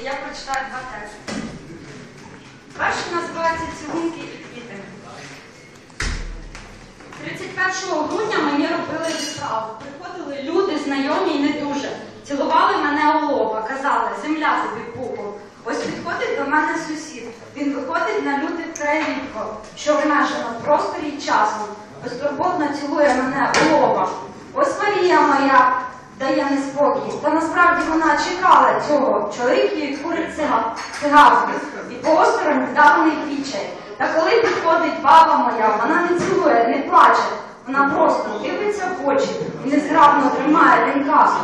Я прочитаю два тексти. Перший називається Цілунки і квіти. 31 грудня мені робили відправу. Приходили люди, знайомі і не дуже. Цілували мене у лоба, казали, земля тобі пухом. Ось підходить до мене сусід. Він виходить на люди рідко, що обмежено в просторі часом. Безтурботно цілує мене у лоба. Ось Марія моя дає неспокій. Та насправді вона чекала цього. Чоловік їй курить цига- цигарки і посторонь вдаваний відчай. Та коли підходить баба моя, вона не цілує, не плаче. Вона просто дивиться в очі і незграбно тримає лінкасу.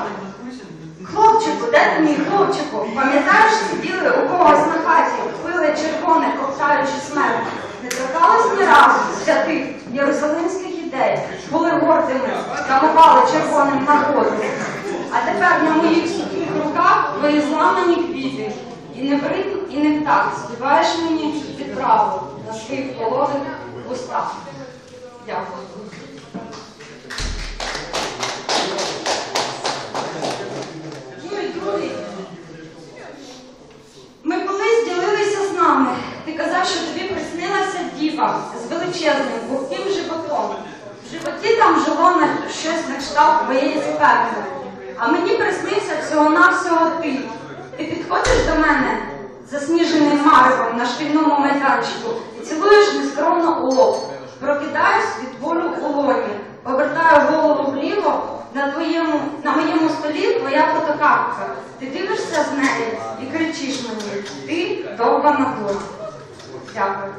Хлопчику, де ти мій хлопчику? Пам'ятаєш, сиділи у когось на хаті, пили червоне, ковтаючи смерть. Не торкались ні разу святих єрусалимських ідей, були гордими, травмували червоним народом. Тепер на моїх сухих руках твої зламані квіти. І не в і не так співаєш мені відправу на своїх пологих устах. Дякую. Юрій. Ми колись ділилися з нами. Ти казав, що тобі приснилася діва з величезним вогким животом. В животі там жило щось на кшталт твоєї сперми. А мені приснився всього-навсього ти. Ти підходиш до мене засніженим маревом на шкільному майданчику і цілуєш нескромно у лоб. Прокидаюсь від болю у лоні, повертаю голову вліво, на твоєму, на моєму столі твоя фотокартка. Ти дивишся з неї і кричиш мені, ти довга надула. Дякую.